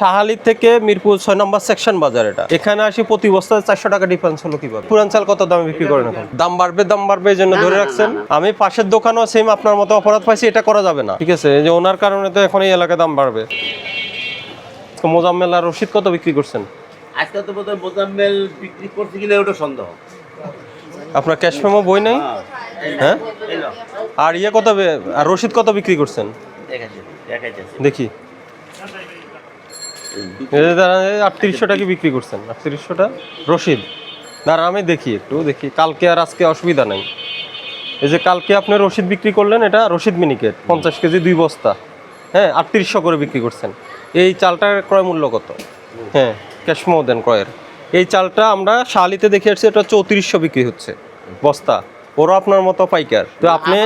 শাহালি থেকে মিরপুর ছয় নম্বর সেকশন বাজার এটা। এখানে আসি প্রতি বস্তায় চারশো টাকা ডিফারেন্স হলো কীভাবে? পুরান চাল কত দামে বিক্রি করেন এখন? দাম বাড়বে দাম বাড়বে এই জন্য ধরে রাখছেন। আমি পাশের দোকানও সেম আপনার মতো অপরাধ পাইছি এটা করা যাবে না। ঠিক আছে যে ওনার কারণে তো এখন এই এলাকায় দাম বাড়বে। তো মোজাম্মেল আর রশিদ কত বিক্রি করছেন? আজকে তো বোধহয় মোজাম্মেল বিক্রি করছে কিনা ওটা সন্দেহ। আপনার ক্যাশ মেমো বই নেই? হ্যাঁ আর ইয়ে কত আর রশিদ কত বিক্রি করছেন? দেখি। আটত্রিশশো টাকা বিক্রি করছেন? আটত্রিশশোটা? রশিদ। দাঁড়া, আমি দেখি একটু, দেখি। কালকে আর আজকে অসুবিধা নেই। এই যে কালকে আপনি রশিদ বিক্রি করলেন, এটা রশিদ মিনিকেট, পঞ্চাশ কেজি দুই বস্তা। হ্যাঁ আটত্রিশশো করে বিক্রি করছেন। এই চালটার ক্রয় মূল্য কত? হ্যাঁ ক্যাশমো দেন ক্রয়ের। এই চালটা আমরা শালিতে দেখে আসছি, এটা চৌত্রিশশো বিক্রি হচ্ছে বস্তা। ওরা আপনার মতো পাইকার। তো আপনি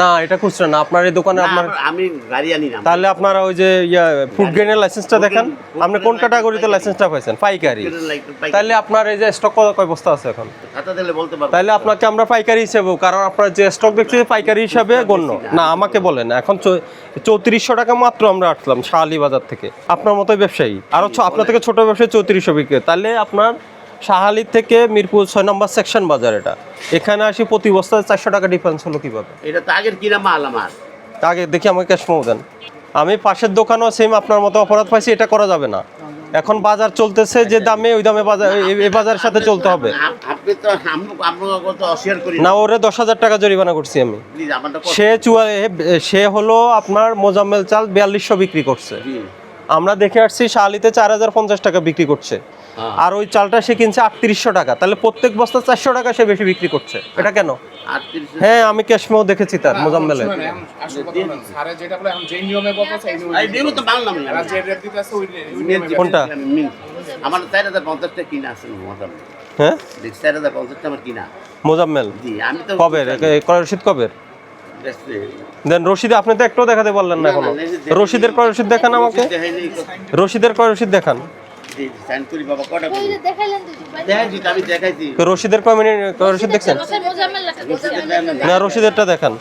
না, এটা খুচরা না আপনার এই দোকানে আপনার আমি গাড়ি আনি না তাহলে আপনারা ওই যে ইয়া ফুড গ্রেনের লাইসেন্সটা দেখান। আপনি কোন ক্যাটাগরিতে লাইসেন্সটা পাইছেন? পাইকারি। তাহলে আপনার এই যে স্টক কয় বস্তা আছে এখন? তাহলে আপনাকে আমরা পাইকারি হিসেবেও কারণ আপনার যে স্টক দেখছি পাইকারি হিসাবে গণ্য। না আমাকে বলেন এখন চৌত্রিশশো টাকা মাত্র আমরা আসলাম শাহালি বাজার থেকে। আপনার মতোই ব্যবসায়ী। আরও আপনার থেকে ছোট ব্যবসায়ী চৌত্রিশশো বিক্রি তাহলে আপনার শাহালি থেকে মিরপুর ছয় নম্বর সেকশন বাজার এটা। এখানে আসি প্রতি বস্তায় চারশো টাকা ডিফারেন্স হলো কীভাবে? এটা তো আগের কিনা মাল আমার। আগে দেখি আমাকে ক্যাশ মেমো দেন। আমি পাশের দোকানও সেম আপনার মতো অপরাধ পাইছি এটা করা যাবে না। এখন বাজার চলতেছে যে দামে ওই দামে বাজার এই- বাজারের সাথে চলতে হবে। আপনি তো না। ওরে দশ হাজার টাকা জরিমানা করছি আমি। সে চুয়া সে হলো আপনার মোজাম্মেল চাল বিয়াল্লিশশো বিক্রি করছে। আমরা দেখে আসছি শালিতে চার হাজার পঞ্চাশ টাকা বিক্রি করছে। হ্যাঁ। আর ওই চালটা সে কিনছে আটত্রিশশো টাকা। তাহলে প্রত্যেক বস্তা চারশো টাকা সে বেশি বিক্রি করছে। এটা কেন? হ্যাঁ আমি ক্যাশমেও দেখেছি তার মোজাম্মেলের। শুনুন, এখন আসল কথা বলেন। স্যারে যেটা বলে এখন যেই নিয়মে বলতেছে, এই নিয়মে এই নিয়মে তো মানলাম না। এরা যে রেট দিতেছে, ওই ওই মিল নিয়মে যে- কোনটা? আমার চার হাজার পঞ্চাশটা কিনা আছে মোজাম্মেল। হ্যাঁ? চার হাজার পঞ্চাশটা আমার কিনা। মোজাম্মেল? জি আমি তো কবে? ক্রয় রসিদ কবে? দেখছি। দেন রশিদ আপনি তো একটাও দেখাতে পারলেন না এখনও। রশিদের ক্রয় রসিদ দেখান আমাকে? রশিদের ক্রয় রসিদ দেখান? জি, সাইন করি বাবা, কটা ওই করি? যে দেখাইলেন তো ভাই। দেখাইছি তো, আমি দেখাইছি। তো রশিদের ক্রয় মিনিট রসিদ দেখছেন? না, রশিদেরটা দেখান।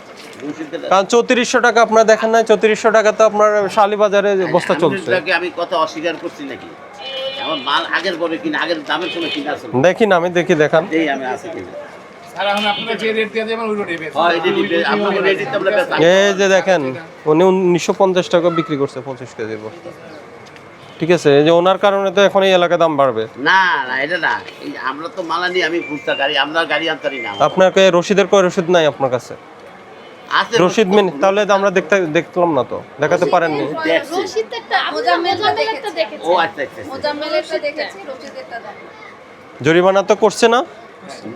কারণ চৌত্রিশশো টাকা আপনার দেখেন নাই চৌত্রিশশো টাকা তো আপনার শালিবাজারে বস্তা চলছে। আমি কথা অস্বীকার করছি নাকি? আমার মাল আগের পরে কিনা আগের দামের সময় কিনা দেখি না আমি দেখি দেখান। আমি আছে কিনা। হয় এই যে দেখেন উনি উনিশশো পঞ্চাশ টাকা বিক্রি করছে পঁচিশ কেজির বস্তা। ঠিক আছে এই যে ওনার কারণে তো এখন এই এলাকায় দাম বাড়বে। না না এটা না। আমরা তো মালা নিয়ে আমি গাড়ি আমরা গাড়ি আনতারি না আপনাকে রশিদের ক্রয় রসিদ নাই আপনার কাছে? আছে রশিদ মিন তাহলে তো আমরা দেখতে দেখলাম না তো দেখাতে দেখেছি। ও আচ্ছা আচ্ছা আচ্ছা। জরিমানা তো করছে না?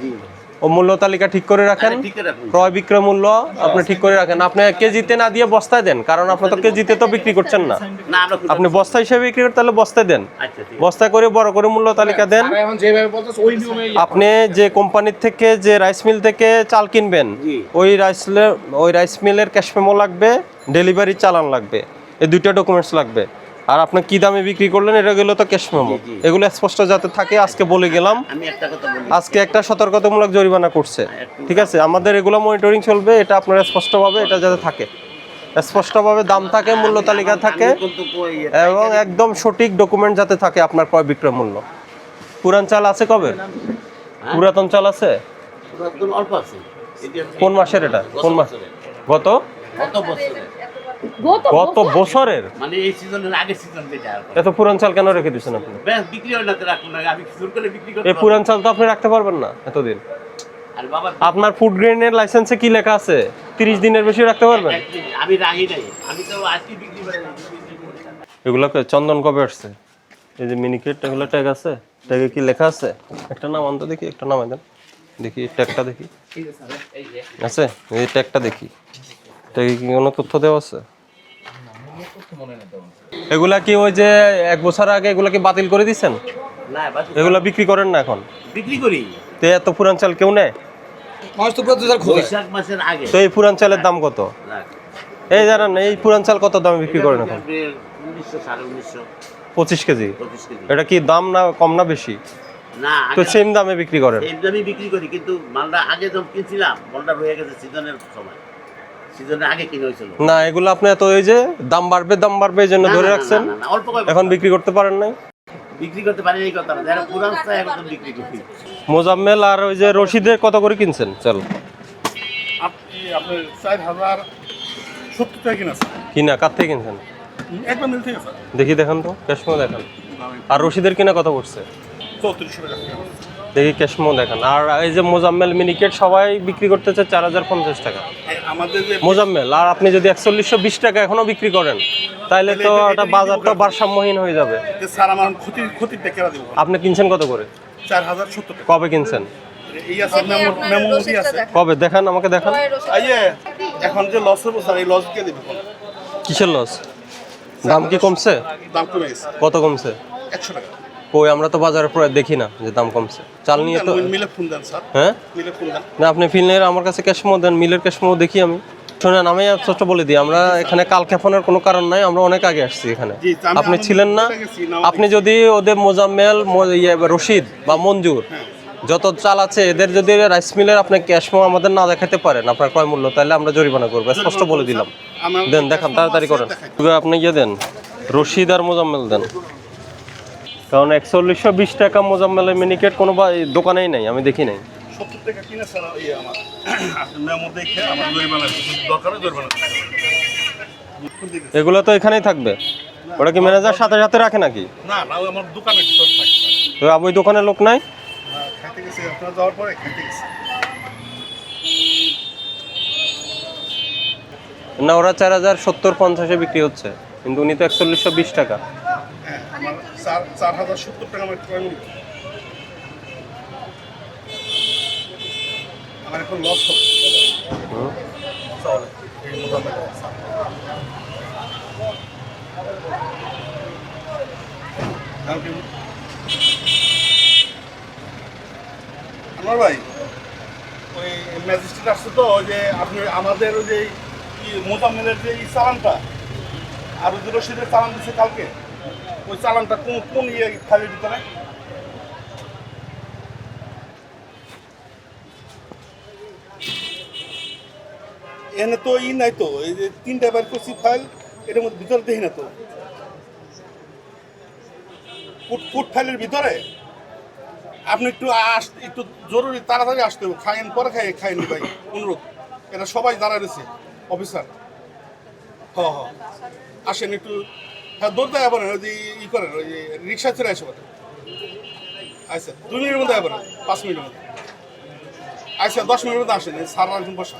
জি। ও মূল্য তালিকা ঠিক করে রাখেন? রাখুন। ক্রয় বিক্রয় মূল্য আপনি ঠিক করে রাখেন। আপনি কেজিতে না দিয়ে বস্তায় দেন কারণ আপনি তো কেজিতে তো বিক্রি করছেন না। আপনি বস্তা হিসেবে বিক্রি করেন তাহলে বস্তায় দেন। আচ্ছা বস্তায় করে বড় করে মূল্য তালিকা দেন। ইয়ে আপনি যে কোম্পানির থেকে যে রাইস মিল থেকে চাল কিনবেন ওই রাইস ওই রাইস মিলের ক্যাশ মেমো লাগবে ডেলিভারি চালান লাগবে। এই দুইটা ডকুমেন্টস লাগবে। আর আপনি কি দামে বিক্রি করলেন? এটা গেলো তো ক্যাশ মেমো। এগুলো স্পষ্ট যাতে থাকে আজকে বলে গেলাম। আমি একটা কথা বলি। আজকে একটা সতর্কতামূলক জরিমানা করছে। ঠিক আছে? আমাদের এগুলো মনিটরিং চলবে এটা আপনারা স্পষ্টভাবে এটা যাতে থাকে। স্পষ্টভাবে দাম থাকে মূল্য তালিকা থাকে এবং একদম সঠিক ডকুমেন্ট যাতে থাকে আপনার ক্রয় বিক্রয় মূল্য। পুরান চাল আছে কবে? পুরাতন চাল আছে? পুরাতন অল্প আছে। কোন মাসের এটা? কোন মাস? বছরের। গত? কত বছরে গত বছরের? মানে এই সিজনের আগের সিজন যেটা এত পুরান চাল কেন রেখে দিচ্ছেন আপনি? ব্যাস বিক্রি হয় না তো রাখুন না আমি শুরু করে বিক্রি করতে এই পুরান চাল তো আপনি রাখতে পারবেন না এতদিন। আর বাবা আপনার ফুড গ্রেনের লাইসেন্সে কি লেখা আছে? তিরিশ দিনের বেশি রাখতে পারবেন? আমি রাখি নাই। আমি তো আজকে বিক্রি করে এগুলো কে- চন্দন কবে আসছে? এই যে মিনিকেট এগুলো ট্যাগ আছে? ট্যাগে কি লেখা আছে? একটা নাম অন্ত দেখি একটা নাম দেন। দেখি ট্যাগটা দেখি। আছে? এই ট্যাগটা দেখি। ট্যাগে কি কোনো তথ্য দেওয়া আছে? এগুলা কি ওই যে এক বছর আগে এগুলা কি বাতিল করে দিছেন না এগুলা বিক্রি করেন না এখন? বিক্রি করি। তো এত পুরান চাল কেউ নেয়? তো এই পুরান চালের দাম কত? এই জানেন এই পুরান চাল কত দামে বিক্রি করেন এখন? পঁচিশ কেজি? এটা কি দাম না কম না বেশি? তো সেম দামে বিক্রি করেন। এই দামে বিক্রি করি কিন্তু মালটা আগে যখন কিনছিলাম মালটা রয়ে গেছে সিজনের সময়। না এগুলো আপনি এত ওই যে দাম বাড়বে দাম বাড়বে এই জন্য ধরে রাখছেন। এখন বিক্রি করতে পারেন নাই। বিক্রি করতে পারি এই কথা যারা পুরান এখন বিক্রি করি মোজাম্মেল আর ওই যে রশিদের কত করে কিনছেন? চল। আপনি আপনার চার হাজার সত্তর টাকা কিনা কিনা কার থেকে কিনছেন? একবার মিল থেকে দেখি দেখান তো ক্যাশমো দেখান। আর রশিদের কিনা কত পড়ছে? চৌত্রিশশো টাকা। দেখি ক্যাশমো দেখান। আর এই যে মোজাম্মেল মিনিকেট সবাই বিক্রি করতেছে চার হাজার পঞ্চাশ টাকা। এই আমাদের যে মোজাম্মেল আর আপনি যদি একচল্লিশশো বিশ টাকা এখনও বিক্রি করেন তাহলে তো এটা- একটা এটা বাজার ভারসাম্যহীন হয়ে যাবে। স্যার আমার ক্ষতি ক্ষতির আপনি কিনছেন কত করে? চার হাজার সত্তর কবে কিনছেন। কবে? দেখান আমাকে দেখান। এখন যে লস হব স্যার এই লস কে দেবে কিসের লস দাম কি কমছে? দাম কমে গেছে। কত কমছে? একশো টাকা। কই আমরা তো বাজারে প্রায় দেখি না যে দাম কমছে। চাল নিয়ে তো মিলে ফোন দেন স্যার। হ্যাঁ? মিলে ফোন দেন না আপনি ফিলের আমার কাছে ক্যাশমো দেন মিলের ক্যাশমো দেখি আমি। শোনেন আমি ছোট্ট বলে দিই আমরা এখানে কাল খেপানোর কোনো কারণ নাই আমরা অনেক আগে আসছি এখানে। আপনি ছিলেন না আপনি যদি ওদের মোজাম্মেল ইয়ে, রশিদ বা মঞ্জুর যত চাল আছে এদের যদি রাইস মিলের আপনি ক্যাশমো আমাদের না দেখাতে পারেন আপনার ক্রয় মূল্য তাহলে আমরা জরিমানা করব। স্পষ্ট বলে দিলাম। দেন দেখান তাড়াতাড়ি করেন। আপনি ইয়ে দেন রশিদ আর মোজাম্মেল দেন। কারণ একচল্লিশশো বিশ টাকা মোজাম্মেলের মিনিকেট কোনো বা- দোকানেই নাই আমি দেখি নাই। সত্তর টাকা কিনে স্যার ইয়ে আমার মেমো দেখে আমার জরিমানা দরকার জরিমানা এগুলো তো এখানেই থাকবে। ওটা কি ম্যানেজার সাথে সাথে রাখে নাকি? না না আমার দোকানে। তো আব লোক নাই? যাওয়ার পরে না ওরা চার হাজার সত্তর পঞ্চাশে বিক্রি হচ্ছে কিন্তু উনি তো একচল্লিশশো বিশ টাকা। চার চার হাজার সত্তর টাকা আমার ক্রয় মূল্য আমার এখন লস হবে? আমার ভাই ওই ম্যাজিস্ট্রেট আসছে তো ওই যে আপনি আমাদের ওই যে মোজাম্মেলের যে চালানটা আর রশিদের চালান দিচ্ছে কালকে। ওই চালানটা কোন কোন ইয়ে ফাইলের ভিতরে? এনে তো ই নাই তো, এই যে তিনটা বার করছি ফাইল এটার মধ্যে ভিতরে দেখি না তো। ফুট ফুট ফাইলের ভিতরে? আপনি একটু আস, একটু জরুরি তাড়াতাড়ি আসতে হবে খাইন পরে খাই খাইনি ভাই, অনুরোধ। এটা সবাই দাঁড়ায় রয়েছে, অফিসার। হ হ। আসেন একটু হ্যাঁ দৌড়তে যাবেন ওই যে ই করেন ওই যে রিক্সা চলে আসে বলে আচ্ছা দুই মিনিটের মধ্যে যাবেন পাঁচ মিনিটের মধ্যে। আচ্ছা দশ মিনিটের মধ্যে আসেন সার রাখুন বসা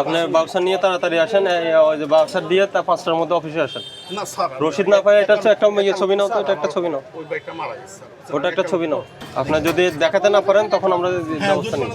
আপনি বাক্সার নিয়ে তাড়াতাড়ি আসেন ওই যে বাক্সার দিয়ে তা পাঁচটার মধ্যে অফিসে আসেন। না স্যার রশিদ না পাই এটা হচ্ছে একটা ইয়ে ছবি নাও তো এটা একটা ছবি নাও। ওই বাইকটা মারা গেছে ওটা একটা ছবি নাও। আপনার যদি দেখাতে না পারেন তখন আমরা হ্যাঁ ব্যবস্থা নিব।